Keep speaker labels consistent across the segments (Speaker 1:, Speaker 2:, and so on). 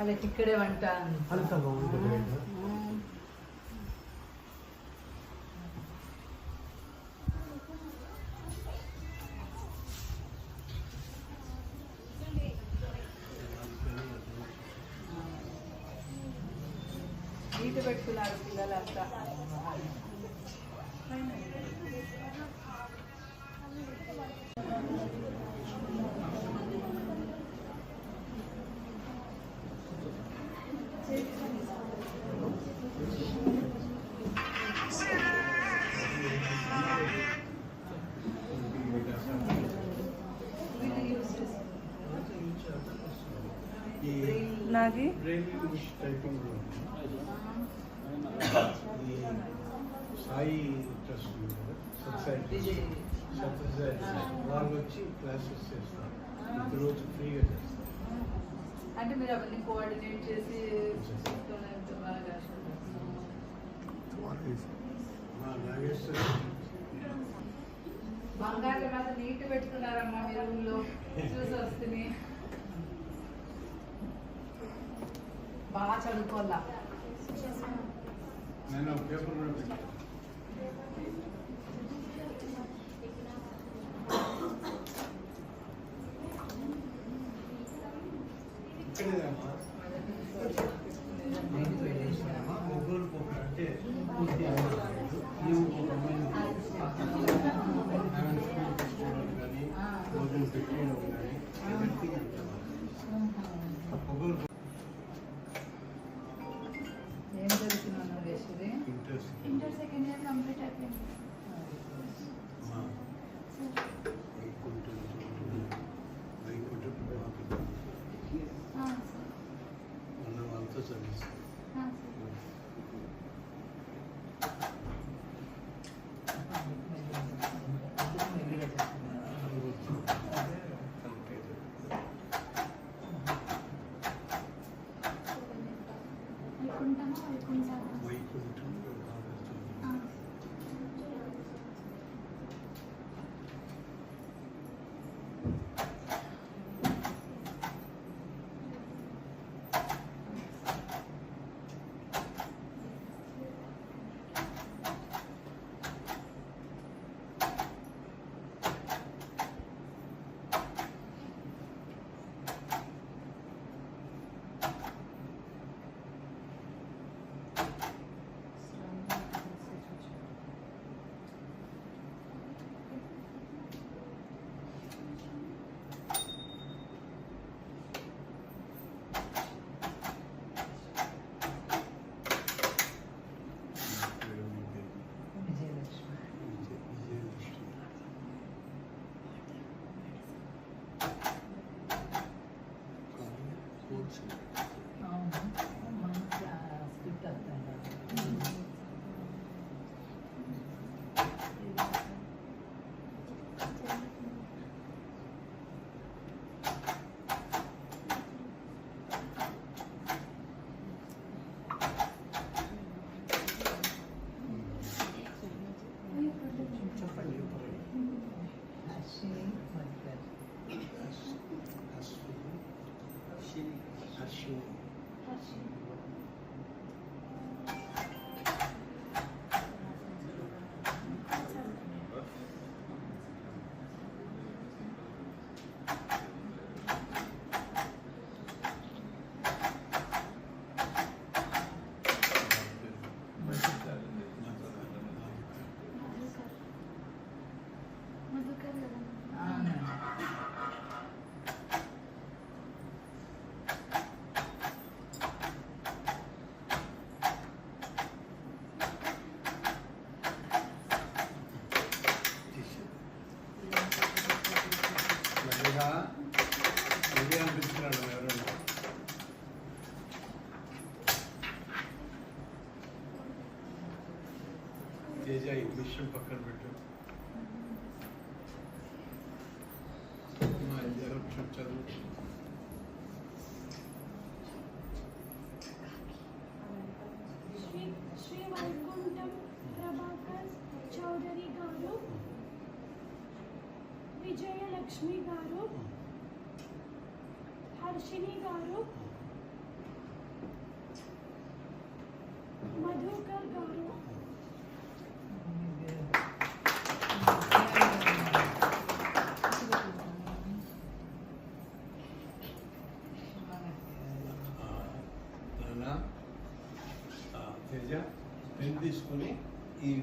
Speaker 1: వాళ్ళకి ఇక్కడే వంట
Speaker 2: అంత బాగుంటుంది
Speaker 1: ఈత పెట్టుకున్నారు పిల్లలంతా.
Speaker 2: ఈ సాయి ట్రస్ట్ వాళ్ళు వచ్చి క్లాసెస్ చేస్తారు. ఇప్పుడు రోజు ఫ్రీగా చేస్తారు.
Speaker 1: అంటే మీరు అవన్నీ కోఆర్డినేట్ చేసి బంగారు మీద నీట్ పెట్టుకున్నారమ్మా మీ రూమ్లో చూసి వస్తుంది బాగా చదువుకోవాలా?
Speaker 2: పోకడ అంటే పూర్తి
Speaker 3: వైకుంఠమా వైకుంఠాలా?
Speaker 2: వైకుంఠం
Speaker 3: ఆ.
Speaker 1: అవును
Speaker 3: లక్ష్మి గారు హర్షిని గారు మధుకర్ గారు
Speaker 2: తేజ పెన్ తీసుకొని ఈ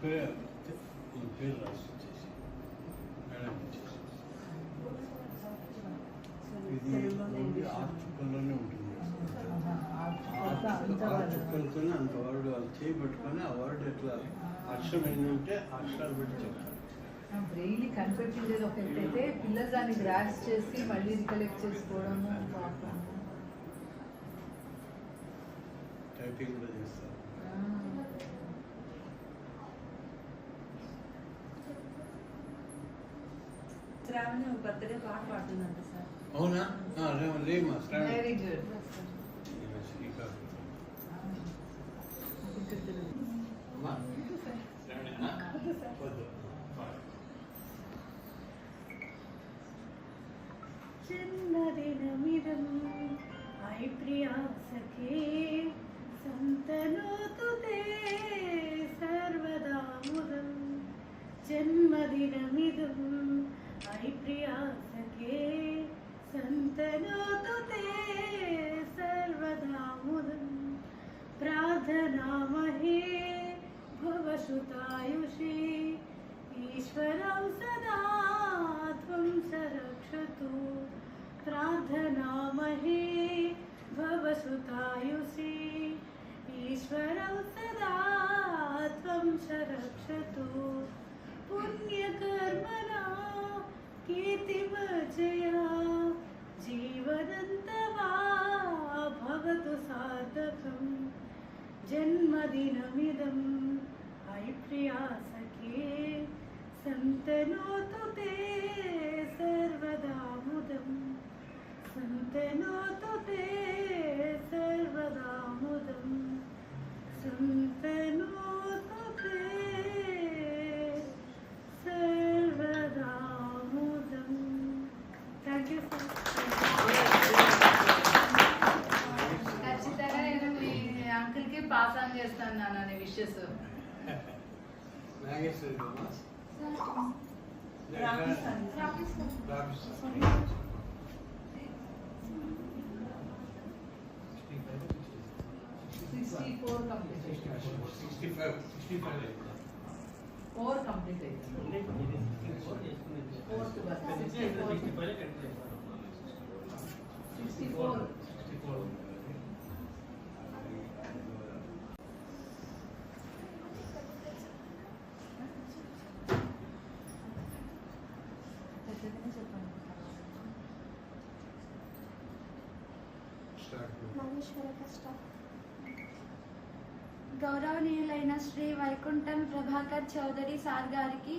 Speaker 2: పేరు రాసి వచ్చేసి మేడం ఇది ఓన్లీ ఆరు చుక్కల్లోనే ఉంటుంది చుక్కలతోనే అంత వర్డ్ వాళ్ళు చేయబట్టుకొని ఆ వర్డ్ ఎట్లా అక్షరం ఆ అక్షరాలు పెట్టి చెప్తారు
Speaker 1: బ్రెయిన్ కనిపెట్టిండేది ఒకటైతే పిల్లలు దాన్ని గ్రాస్ చేసి మళ్ళీ రికలెక్ట్ చేసుకోవడము పాపం.
Speaker 2: టైపింగ్ కూడా చేస్తారు.
Speaker 4: శ్రావణి ఒక బర్త్డే పాట పాడుతుందంట సార్
Speaker 2: అవునా రేమా
Speaker 1: వెరీ గుడ్.
Speaker 3: జన్మదినమిదం ఐ ప్రియా సఖే సంతనోతు తే वन्दनोतु ते भवसुतायुषे। ईश्वरं सदा त्वं संरक्षतु। प्रार्थनामहे भवसुतायुषे। सदा त्वं संरक्षतु। पुण्यकर्मणा कीर्तिवचया। जीवनन्तवा भवतु सार्थकं जन्मदिनमिदम् अयि
Speaker 1: प्रिया सखे सन्तनोतु ते सर्वदा मुदं। सन्तनोतु ते सर्वदा मुदम् सन्तनो
Speaker 2: నాగేశ్వరి
Speaker 1: సిక్స్టీ ఫోర్ కంప్లీట్ అయింది fourth bus sixty four
Speaker 2: sixty four
Speaker 3: Nageshwara కష్ట. గౌరవనీయులైన శ్రీ వైకుంఠం ప్రభాకర్ చౌదరి సార్ గారికి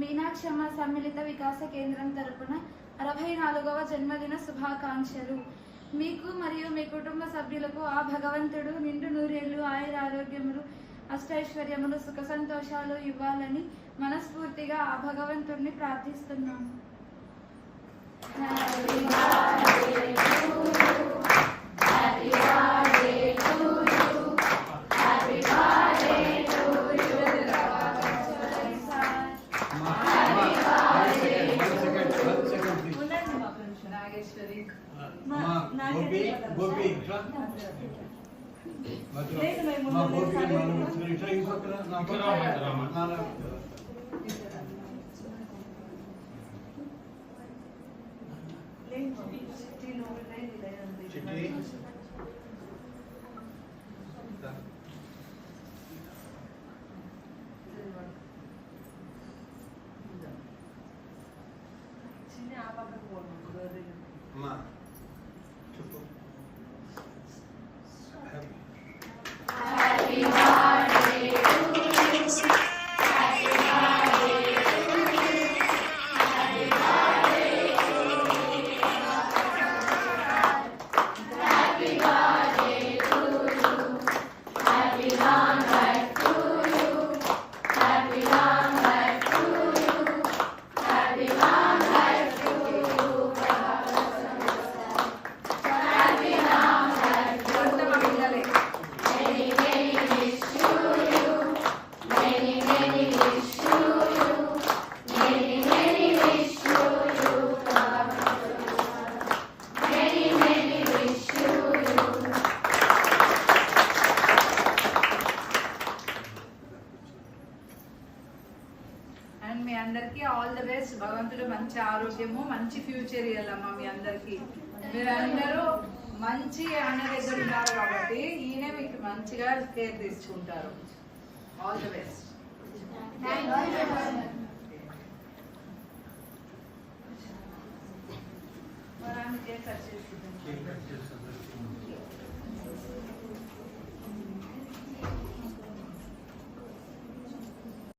Speaker 3: మీనాక్షమ్మ సమ్మిళిత వికాస కేంద్రం తరపున అరవై నాలుగవ జన్మదిన శుభాకాంక్షలు. మీకు మరియు మీ కుటుంబ సభ్యులకు ఆ భగవంతుడు నిండు నూరేళ్ళు ఆయుర ఆరోగ్యములు అష్టైశ్వర్యములు సుఖ సంతోషాలు ఇవ్వాలని మనస్ఫూర్తిగా ఆ భగవంతుడిని ప్రార్థిస్తున్నాము.
Speaker 4: మా ముందు
Speaker 2: మనం
Speaker 4: లేదు.
Speaker 2: ఇట్లా ఇట్లా ఇంకొకరు నా
Speaker 1: పక్కన అందరూ మంచి అన్న దగ్గర ఉన్నారు కాబట్టి ఈయన మీకు మంచిగా కేర్ తీసుకుంటారు. ఆల్ ది బెస్ట్
Speaker 4: మరి ఆమె కేక్ కట్ చేసుకుంటాం